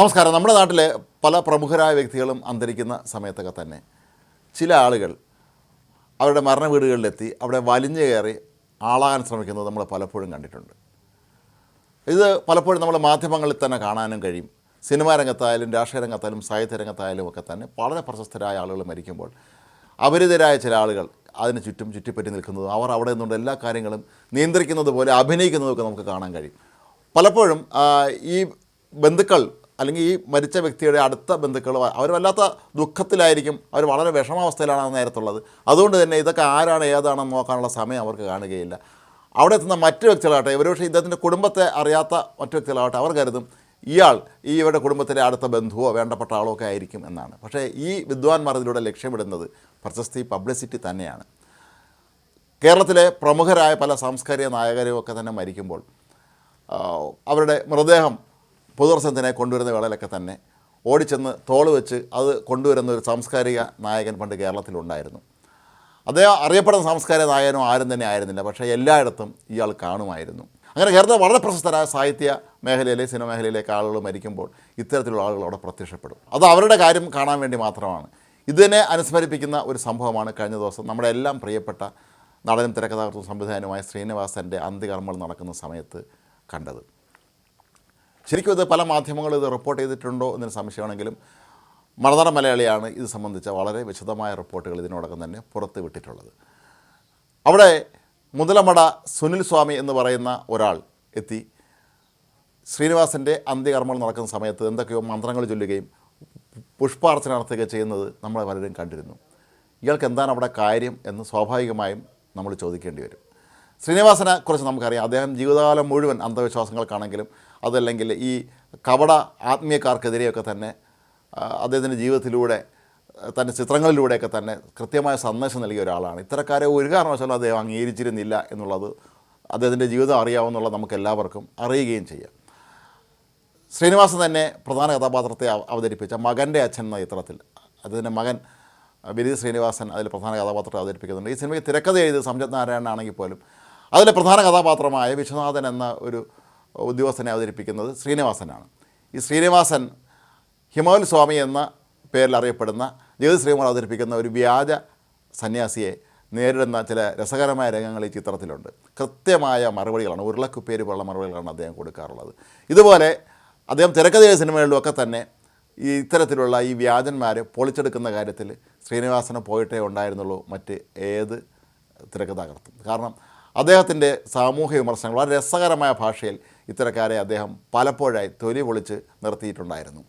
നമസ്കാരം. നമ്മുടെ നാട്ടിലെ പല പ്രമുഖരായ വ്യക്തികളും അന്തരിക്കുന്ന സമയത്തൊക്കെ തന്നെ ചില ആളുകൾ അവരുടെ മരണ വീടുകളിലെത്തി അവിടെ വലിഞ്ഞു കയറി ആളാകാൻ ശ്രമിക്കുന്നത് നമ്മൾ പലപ്പോഴും കണ്ടിട്ടുണ്ട്. ഇത് പലപ്പോഴും നമ്മൾ മാധ്യമങ്ങളിൽ തന്നെ കാണാനും കഴിയും. സിനിമാ രംഗത്തായാലും രാഷ്ട്രീയ രംഗത്തായാലും സാഹിത്യ രംഗത്തായാലും ഒക്കെ തന്നെ വളരെ പ്രശസ്തരായ ആളുകൾ മരിക്കുമ്പോൾ അപരിതരായ ചില ആളുകൾ അതിന് ചുറ്റും ചുറ്റിപ്പറ്റി നിൽക്കുന്നതും അവർ അവിടെ നിന്നുകൊണ്ട് എല്ലാ കാര്യങ്ങളും നിയന്ത്രിക്കുന്നത് പോലെ അഭിനയിക്കുന്നതൊക്കെ നമുക്ക് കാണാൻ കഴിയും. പലപ്പോഴും ഈ ബന്ധുക്കൾ അല്ലെങ്കിൽ ഈ മരിച്ച വ്യക്തിയുടെ അടുത്ത ബന്ധുക്കൾ അവർ വല്ലാത്ത ദുഃഖത്തിലായിരിക്കും. അവർ വളരെ വിഷമാവസ്ഥയിലാണ് ആ നേരത്തുള്ളത്. അതുകൊണ്ട് തന്നെ ഇതൊക്കെ ആരാണ് ഏതാണെന്ന് നോക്കാനുള്ള സമയം അവർക്ക് കാണുകയില്ല. അവിടെ എത്തുന്ന മറ്റു വ്യക്തികളാകട്ടെ ഒരുപക്ഷെ ഇദ്ദേഹത്തിന്റെ കുടുംബത്തെ അറിയാത്ത മറ്റു വ്യക്തികളാകട്ടെ അവർ കരുതും ഇയാൾ ഈ ഇവരുടെ കുടുംബത്തിലെ അടുത്ത ബന്ധുവോ വേണ്ടപ്പെട്ട ആളോ ഒക്കെ ആയിരിക്കും എന്നാണ്. പക്ഷേ ഈ വിദ്വാൻമാർ ഇതിലൂടെ ലക്ഷ്യമിടുന്നത് പ്രശസ്തി പബ്ലിസിറ്റി തന്നെയാണ്. കേരളത്തിലെ പ്രമുഖരായ പല സാംസ്കാരിക നായകരും ഒക്കെ തന്നെ മരിക്കുമ്പോൾ അവരുടെ മൃതദേഹം പൊതുദർശനത്തിനെ കൊണ്ടുവരുന്ന വേളയിലൊക്കെ തന്നെ ഓടിച്ചെന്ന് തോൾ വെച്ച് അത് കൊണ്ടുവരുന്ന ഒരു സാംസ്കാരിക നായകൻ പണ്ട് കേരളത്തിലുണ്ടായിരുന്നു. അദ്ദേഹം അറിയപ്പെടുന്ന സാംസ്കാരിക നായകനോ ആരും തന്നെ ആയിരുന്നില്ല. പക്ഷേ എല്ലായിടത്തും ഇയാൾ കാണുമായിരുന്നു. അങ്ങനെ കേരളത്തിൽ വളരെ പ്രശസ്തരായ സാഹിത്യ മേഖലയിലെ സിനിമ മേഖലയിലേക്ക് ആളുകൾ മരിക്കുമ്പോൾ ഇത്തരത്തിലുള്ള ആളുകൾ അവിടെ പ്രത്യക്ഷപ്പെടും. അത് അവരുടെ കാര്യം കാണാൻ വേണ്ടി മാത്രമാണ്. ഇതിനെ അനുസ്മരിപ്പിക്കുന്ന ഒരു സംഭവമാണ് കഴിഞ്ഞ ദിവസം നമ്മുടെ എല്ലാം പ്രിയപ്പെട്ട നടനും തിരക്കഥാകൃത്തും സംവിധായകനുമായ ശ്രീനിവാസന്റെ അന്ത്യകർമ്മങ്ങൾ നടക്കുന്ന സമയത്ത് കണ്ടത്. ശരിക്കും ഇത് പല മാധ്യമങ്ങളും ഇത് റിപ്പോർട്ട് ചെയ്തിട്ടുണ്ടോ എന്നൊരു സംശയമാണെങ്കിലും മറുനാട മലയാളിയാണ് ഇത് സംബന്ധിച്ച വളരെ വിശദമായ റിപ്പോർട്ടുകൾ ഇതിനോടകം തന്നെ പുറത്ത് വിട്ടിട്ടുള്ളത്. അവിടെ മുതലമട സുനിൽ സ്വാമി എന്ന് പറയുന്ന ഒരാൾ എത്തി. ശ്രീനിവാസന്റെ അന്ത്യകർമ്മങ്ങൾ നടക്കുന്ന സമയത്ത് എന്തൊക്കെയോ മന്ത്രങ്ങൾ ചൊല്ലുകയും പുഷ്പാർച്ചന നടത്തുകയും ചെയ്യുന്നത് നമ്മളെ പലരും കണ്ടിരുന്നു. ഇയാൾക്ക് എന്താണ് അവിടെ കാര്യം എന്ന് സ്വാഭാവികമായും നമ്മൾ ചോദിക്കേണ്ടി വരും. ശ്രീനിവാസനെ കുറിച്ച് നമുക്കറിയാം. അദ്ദേഹം ജീവിതകാലം മുഴുവൻ അന്ധവിശ്വാസങ്ങൾക്കാണെങ്കിലും അതല്ലെങ്കിൽ ഈ കപട ആത്മീയക്കാർക്കെതിരെയൊക്കെ തന്നെ അദ്ദേഹത്തിന്റെ ജീവിതത്തിലൂടെ തന്റെ ചിത്രങ്ങളിലൂടെയൊക്കെ തന്നെ കൃത്യമായ സന്ദേശം നൽകിയ ഒരാളാണ്. ഇത്തരക്കാരെ ഒരു കാരണവശാലും അദ്ദേഹം അംഗീകരിച്ചിരുന്നില്ല എന്നുള്ളത് അദ്ദേഹത്തിന്റെ ജീവിതം അറിയാവുന്നുള്ള നമുക്ക് എല്ലാവർക്കും അറിയുകയും ചെയ്യാം. ശ്രീനിവാസൻ തന്നെ പ്രധാന കഥാപാത്രത്തെ അവതരിപ്പിച്ച മകന്റെ അച്ഛൻ എന്ന ചിത്രത്തിൽ അദ്ദേഹത്തിന്റെ മകൻ വിനീത് ശ്രീനിവാസൻ അതിൽ പ്രധാന കഥാപാത്രത്തെ അവതരിപ്പിക്കുന്നുണ്ട്. ഈ സിനിമയ്ക്ക് തിരക്കഥ എഴുതി സംജത് നാരായണനാണെങ്കിൽ പോലും അതിലെ പ്രധാന കഥാപാത്രമായ വിശ്വനാഥൻ എന്ന ഒരു ഉദ്യോഗസ്ഥനെ അവതരിപ്പിക്കുന്നത് ശ്രീനിവാസനാണ്. ഈ ശ്രീനിവാസൻ ഹിമവൽ സ്വാമി എന്ന പേരിൽ അറിയപ്പെടുന്ന ജ്യോതി ശ്രീകുമാർ അവതരിപ്പിക്കുന്ന ഒരു വ്യാജ സന്യാസിയെ നേരിടുന്ന ചില രസകരമായ രംഗങ്ങൾ ഈ ചിത്രത്തിലുണ്ട്. കൃത്യമായ മറുപടികളാണ് ഉരുളക്കുപ്പേര് പോലുള്ള മറുപടികളാണ് അദ്ദേഹം കൊടുക്കാറുള്ളത്. ഇതുപോലെ അദ്ദേഹം തിരക്കഥയ സിനിമകളിലുമൊക്കെ തന്നെ ഈ ഇത്തരത്തിലുള്ള ഈ വ്യാജന്മാരെ പൊളിച്ചെടുക്കുന്ന കാര്യത്തിൽ ശ്രീനിവാസന് പോയിട്ടേ ഉണ്ടായിരുന്നുള്ളൂ മറ്റ് ഏത് തിരക്കഥാകൃത്തും. കാരണം അദ്ദേഹത്തിന്റെ സാമൂഹ്യ വിമർശനങ്ങൾ വളരെ രസകരമായ ഭാഷയിൽ ഇത്തരക്കാരെ അദ്ദേഹം പലപ്പോഴായി തൊലി പൊളിച്ച് നിർത്തിയിട്ടുണ്ടായിരുന്നു.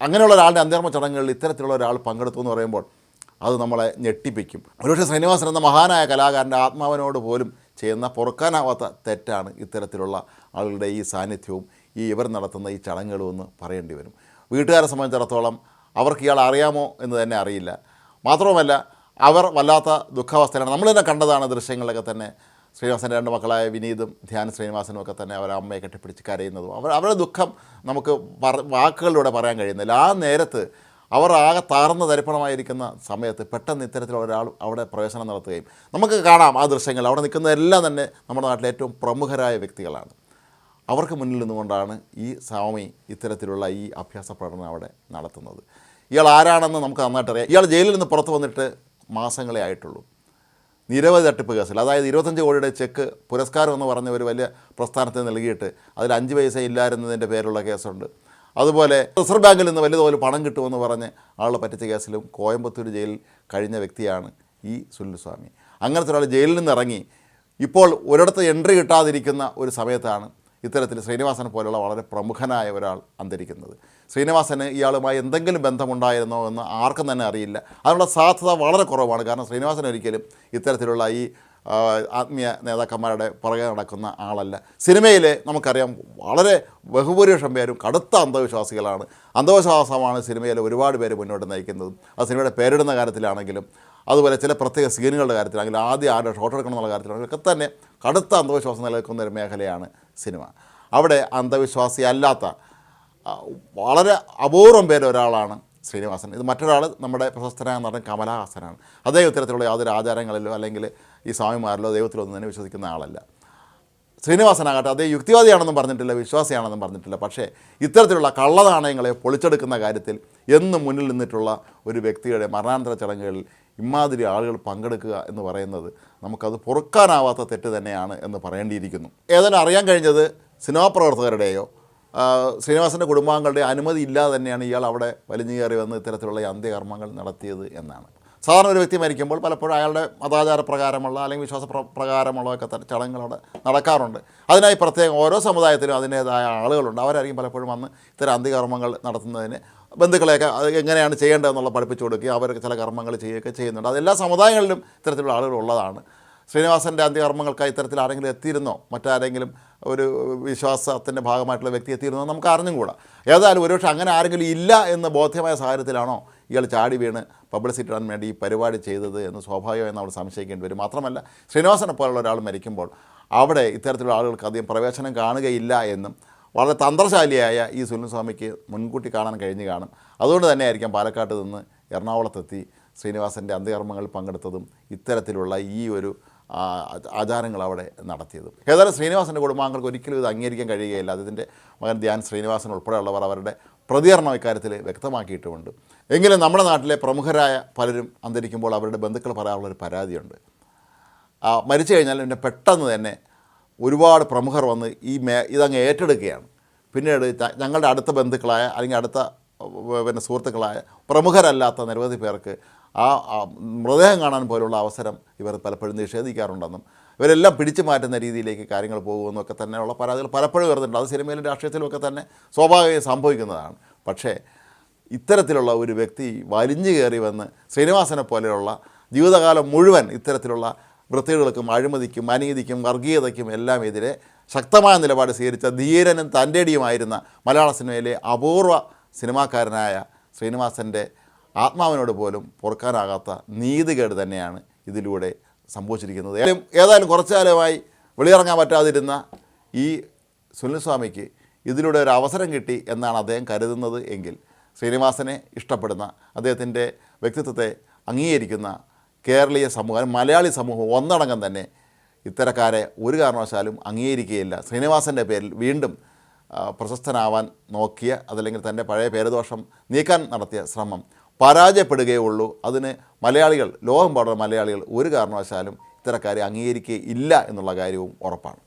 അങ്ങനെയുള്ള ഒരാളുടെ അന്ത്യർമ്മ ചടങ്ങുകളിൽ ഇത്തരത്തിലുള്ള ഒരാൾ പങ്കെടുത്തു എന്ന് പറയുമ്പോൾ അത് നമ്മളെ ഞെട്ടിപ്പിക്കും. ഒരുപക്ഷെ ശ്രീനിവാസൻ എന്ന മഹാനായ കലാകാരന്റെ ആത്മാവിനോട് പോലും ചെയ്യുന്ന പൊറുക്കാനാവാത്ത തെറ്റാണ് ഇത്തരത്തിലുള്ള ആളുകളുടെ ഈ സാന്നിധ്യവും ഈ ഇവർ നടത്തുന്ന ഈ ചടങ്ങുകളും എന്ന് പറയേണ്ടി വരും. വീട്ടുകാരെ സംബന്ധിച്ചിടത്തോളം അവർക്ക് ഇയാൾ അറിയാമോ എന്ന് തന്നെ അറിയില്ല. മാത്രവുമല്ല അവർ വല്ലാത്ത ദുഃഖാവസ്ഥയിലാണ്. നമ്മൾ തന്നെ കണ്ടതാണ് ദൃശ്യങ്ങളിലൊക്കെ തന്നെ ശ്രീനിവാസന്റെ രണ്ട് മക്കളായ വിനീതും ധ്യാന ശ്രീനിവാസനും ഒക്കെ തന്നെ അവരെ അമ്മയെ കെട്ടിപ്പിടിച്ച് കരയുന്നതും അവർ അവരുടെ ദുഃഖം നമുക്ക് വാക്കുകളിലൂടെ പറയാൻ കഴിയുന്നില്ല. ആ നേരത്ത് അവർ ആകെ താർന്ന തരിപ്പണമായിരിക്കുന്ന സമയത്ത് പെട്ടെന്ന് ഇത്തരത്തിലുള്ള ഒരാൾ അവിടെ പ്രവേശനം നടത്തുകയും നമുക്ക് കാണാം ആ ദൃശ്യങ്ങൾ. അവിടെ നിൽക്കുന്നതെല്ലാം തന്നെ നമ്മുടെ നാട്ടിലെ ഏറ്റവും പ്രമുഖരായ വ്യക്തികളാണ്. അവർക്ക് മുന്നിൽ നിന്നുകൊണ്ടാണ് ഈ സ്വാമി ഇത്തരത്തിലുള്ള ഈ അഭ്യാസ പ്രകടനം അവിടെ നടത്തുന്നത്. ഇയാൾ ആരാണെന്ന് നമുക്ക് നന്നായിട്ട് അറിയാം ഇയാൾ ജയിലിൽ നിന്ന് പുറത്ത് വന്നിട്ട് മാസങ്ങളെ ആയിട്ടുള്ളൂ. നിരവധി തട്ടിപ്പ് കേസിൽ അതായത് ഇരുപത്തഞ്ച് കോടിയുടെ ചെക്ക് പുരസ്കാരം എന്ന് പറഞ്ഞ ഒരു വലിയ പ്രസ്ഥാനത്തിന് നൽകിയിട്ട് അതിൽ അഞ്ച് പൈസ ഇല്ലായിരുന്നതിന്റെ പേരുള്ള കേസുണ്ട്. അതുപോലെ റിസർവ് ബാങ്കിൽ നിന്ന് വലിയതുപോലെ പണം കിട്ടുമെന്ന് പറഞ്ഞ് ആളെ പറ്റിച്ച കേസിലും കോയമ്പത്തൂർ ജയിലിൽ കഴിഞ്ഞ വ്യക്തിയാണ് ഈ സുല്ലുസ്വാമി അങ്ങനത്തെ ഒരാൾ ജയിലിൽ നിന്ന് ഇറങ്ങി ഇപ്പോൾ ഒരിടത്ത് എൻട്രി കിട്ടാതിരിക്കുന്ന ഒരു സമയത്താണ് ഇത്തരത്തിൽ ശ്രീനിവാസനെ പോലുള്ള വളരെ പ്രമുഖനായ ഒരാൾ അന്തരിക്കുന്നത്. ശ്രീനിവാസന് ഇയാളുമായി എന്തെങ്കിലും ബന്ധമുണ്ടായിരുന്നോ എന്ന് ആർക്കും തന്നെ അറിയില്ല. അതിനുള്ള സാധ്യത വളരെ കുറവാണ്. കാരണം ശ്രീനിവാസൻ ഒരിക്കലും ഇത്തരത്തിലുള്ള ഈ ആത്മീയ നേതാക്കന്മാരുടെ പുറകെ നടക്കുന്ന ആളല്ല. സിനിമയിൽ നമുക്കറിയാം വളരെ ബഹുഭൂരിപക്ഷം പേരും കടുത്ത അന്ധവിശ്വാസികളാണ്. അന്ധവിശ്വാസമാണ് സിനിമയിൽ ഒരുപാട് പേര് മുന്നോട്ട് നയിക്കുന്നത്. അത് സിനിമയുടെ പേരിടുന്ന കാര്യത്തിലാണെങ്കിലും അതുപോലെ ചില പ്രത്യേക സീനുകളുടെ കാര്യത്തിലാണെങ്കിലും ആദ്യം ആരുടെ ഷോട്ട് എടുക്കണം എന്നുള്ള കാര്യത്തിലാണെങ്കിലും ഒക്കെ തന്നെ കടുത്ത അന്ധവിശ്വാസം നിലനിൽക്കുന്ന ഒരു മേഖലയാണ് സിനിമ. അവിടെ അന്ധവിശ്വാസി അല്ലാത്ത വളരെ അപൂർവം പേര് ഒരാളാണ് ശ്രീനിവാസൻ. ഇത് മറ്റൊരാൾ നമ്മുടെ പ്രശസ്തനായ നടൻ കമലഹാസനാണ്. അദ്ദേഹം ഇത്തരത്തിലുള്ള യാതൊരു ആചാരങ്ങളിലോ അല്ലെങ്കിൽ ഈ സ്വാമിമാരിലോ ദൈവത്തിലോ ഒന്നും തന്നെ വിശ്വസിക്കുന്ന ആളല്ല. ശ്രീനിവാസനാകട്ടെ അദ്ദേഹം യുക്തിവാദിയാണെന്നും പറഞ്ഞിട്ടില്ല വിശ്വാസിയാണെന്നും പറഞ്ഞിട്ടില്ല. പക്ഷേ ഇത്തരത്തിലുള്ള കള്ളനാണയങ്ങളെ പൊളിച്ചെടുക്കുന്ന കാര്യത്തിൽ എന്നും മുന്നിൽ നിന്നിട്ടുള്ള ഒരു വ്യക്തിയുടെ മരണാനന്തര ചടങ്ങുകളിൽ ഇമാതിരി ആളുകൾ പങ്കെടുക്കുക എന്ന് പറയുന്നത് നമുക്കത് പൊറുക്കാനാവാത്ത തെറ്റ് തന്നെയാണ് എന്ന് പറയേണ്ടിയിരിക്കുന്നു. ഏതായാലും അറിയാൻ കഴിഞ്ഞത് സിനിമാ പ്രവർത്തകരുടെയോ ശ്രീനിവാസന്റെ കുടുംബാംഗങ്ങളുടെ അനുമതി ഇല്ലാതെ തന്നെയാണ് ഇയാൾ അവിടെ വലിഞ്ഞു കയറി വന്ന് ഇത്തരത്തിലുള്ള അന്ത്യകർമ്മങ്ങൾ നടത്തിയത് എന്നാണ്. സാധാരണ ഒരു വ്യക്തി മരിക്കുമ്പോൾ പലപ്പോഴും അയാളുടെ മതാചാര പ്രകാരമുള്ള അല്ലെങ്കിൽ വിശ്വാസ പ്ര- പ്രകാരമുള്ള ഒക്കെ ചടങ്ങുകൾ അവിടെ നടക്കാറുണ്ട്. അതിനായി പ്രത്യേകം ഓരോ സമുദായത്തിലും അതിന്റേതായ ആളുകളുണ്ട്. അവരായിരിക്കും പലപ്പോഴും വന്ന് ഇത്തരം അന്ത്യകർമ്മങ്ങൾ നടത്തുന്നതിന് ബന്ധുക്കളെയൊക്കെ എങ്ങനെയാണ് ചെയ്യേണ്ടതെന്നുള്ള പഠിപ്പിച്ചു കൊടുക്കുകയും അവർക്ക് ചില കർമ്മങ്ങൾ ചെയ്യുകയൊക്കെ ചെയ്യുന്നുണ്ട്. അത് എല്ലാ സമുദായങ്ങളിലും ഇത്തരത്തിലുള്ള ആളുകൾ ഉള്ളതാണ്. ശ്രീനിവാസന്റെ അന്ത്യകർമ്മങ്ങൾക്കായി ഇത്തരത്തിൽ ആരെങ്കിലും എത്തിയിരുന്നോ? മറ്റാരെങ്കിലും ഒരു വിശ്വാസത്തിന്റെ ഭാഗമായിട്ടുള്ള വ്യക്തി എത്തിയിരുന്നോ നമുക്ക് അറിഞ്ഞും കൂടാ ഏതായാലും ഒരുപക്ഷെ അങ്ങനെ ആരെങ്കിലും ഇല്ല എന്ന് ബോധ്യമായ സാഹചര്യത്തിലാണോ ഇയാൾ ചാടി വീണ് പബ്ലിസിറ്റി ഇടാൻ വേണ്ടി ഈ പരിപാടി ചെയ്തത് എന്ന് സ്വാഭാവികമായി നമ്മൾ സംശയിക്കേണ്ടി വരും. മാത്രമല്ല ശ്രീനിവാസനെ പോലുള്ള ഒരാൾ മരിക്കുമ്പോൾ അവിടെ ഇത്തരത്തിലുള്ള ആളുകൾക്ക് അധികം പ്രവേശനം കാണുകയില്ല എന്നും വളരെ തന്ത്രശാലിയായ ഈ സുനിൽ സ്വാമിക്ക് മുൻകൂട്ടി കാണാൻ കഴിഞ്ഞു കാണും. അതുകൊണ്ട് തന്നെയായിരിക്കാം പാലക്കാട്ട് നിന്ന് എറണാകുളത്തെത്തി ശ്രീനിവാസന്റെ അന്ത്യകർമ്മങ്ങളിൽ പങ്കെടുത്തതും ഇത്തരത്തിലുള്ള ഈ ഒരു ആചാരങ്ങൾ അവിടെ നടത്തിയത്. ഏതായാലും ശ്രീനിവാസന്റെ കുടുംബാംഗങ്ങൾക്ക് ഒരിക്കലും ഇത് അംഗീകരിക്കാൻ കഴിയുകയില്ല. അതിന്റെ മകൻ ധ്യാൻ ശ്രീനിവാസൻ ഉൾപ്പെടെയുള്ളവർ അവരുടെ പ്രതികരണം ഇക്കാര്യത്തിൽ വ്യക്തമാക്കിയിട്ടുമുണ്ട് എങ്കിലും നമ്മുടെ നാട്ടിലെ പ്രമുഖരായ പലരും അന്തരിക്കുമ്പോൾ അവരുടെ ബന്ധുക്കൾ പറയാനുള്ളൊരു പരാതിയുണ്ട്. മരിച്ചു കഴിഞ്ഞാൽ പിന്നെ പെട്ടെന്ന് തന്നെ ഒരുപാട് പ്രമുഖർ വന്ന് ഈ മേ ഇതങ്ങ് ഏറ്റെടുക്കുകയാണ്. പിന്നീട് ഞങ്ങളുടെ അടുത്ത ബന്ധുക്കളായ അല്ലെങ്കിൽ അടുത്ത പിന്നെ സുഹൃത്തുക്കളായ പ്രമുഖരല്ലാത്ത നിരവധി പേർക്ക് ആ മൃതദേഹം കാണാൻ പോലുള്ള അവസരം ഇവർ പലപ്പോഴും നിഷേധിക്കാറുണ്ടെന്നും ഇവരെല്ലാം പിടിച്ചു മാറ്റുന്ന രീതിയിലേക്ക് കാര്യങ്ങൾ പോകുമെന്നൊക്കെ തന്നെയുള്ള പരാതികൾ പലപ്പോഴും വരുന്നുണ്ട് അത് സിനിമയിലും രാഷ്ട്രീയത്തിലുമൊക്കെ തന്നെ സ്വാഭാവികമായി സംഭവിക്കുന്നതാണ്. പക്ഷേ ഇത്തരത്തിലുള്ള ഒരു വ്യക്തി വലിഞ്ഞു കയറി വന്ന് ശ്രീനിവാസനെ പോലെയുള്ള ജീവിതകാലം മുഴുവൻ ഇത്തരത്തിലുള്ള വൃത്തികൾക്കും അഴിമതിക്കും അനീതിക്കും വർഗീയതയ്ക്കും എല്ലാം എതിരെ ശക്തമായ നിലപാട് സ്വീകരിച്ച ധീരനും തന്റെടിയുമായിരുന്ന മലയാള സിനിമയിലെ അപൂർവ സിനിമാക്കാരനായ ശ്രീനിവാസന്റെ ആത്മാവിനോട് പോലും പൊറുക്കാനാകാത്ത നീതികേട് തന്നെയാണ് ഇതിലൂടെ സംഭവിച്ചിരിക്കുന്നത്. ഏതായാലും കുറച്ചു കാലമായി വെളിയിറങ്ങാൻ പറ്റാതിരുന്ന ഈ സുനിൽസ്വാമിക്ക് ഇതിലൂടെ ഒരു അവസരം കിട്ടി എന്നാണ് അദ്ദേഹം കരുതുന്നത് എങ്കിൽ ശ്രീനിവാസനെ ഇഷ്ടപ്പെടുന്ന അദ്ദേഹത്തിന്റെ വ്യക്തിത്വത്തെ അംഗീകരിക്കുന്ന കേരളീയ സമൂഹം മലയാളി സമൂഹം ഒന്നടങ്കം തന്നെ ഇത്തരക്കാരെ ഒരു കാരണവശാലും അംഗീകരിക്കുകയില്ല. ശ്രീനിവാസന്റെ പേരിൽ വീണ്ടും പ്രശസ്തനാവാൻ നോക്കിയ അതല്ലെങ്കിൽ തന്റെ പഴയ പേരുദോഷം നീക്കാൻ നടത്തിയ ശ്രമം പരാജയപ്പെടുകയേ ഉള്ളൂ അതിന് മലയാളികൾ ലോകം പാടുന്ന മലയാളികൾ ഒരു കാരണവശാലും ഇത്തരക്കാരെ അംഗീകരിക്കുകയില്ല എന്നുള്ള കാര്യവും ഉറപ്പാണ്.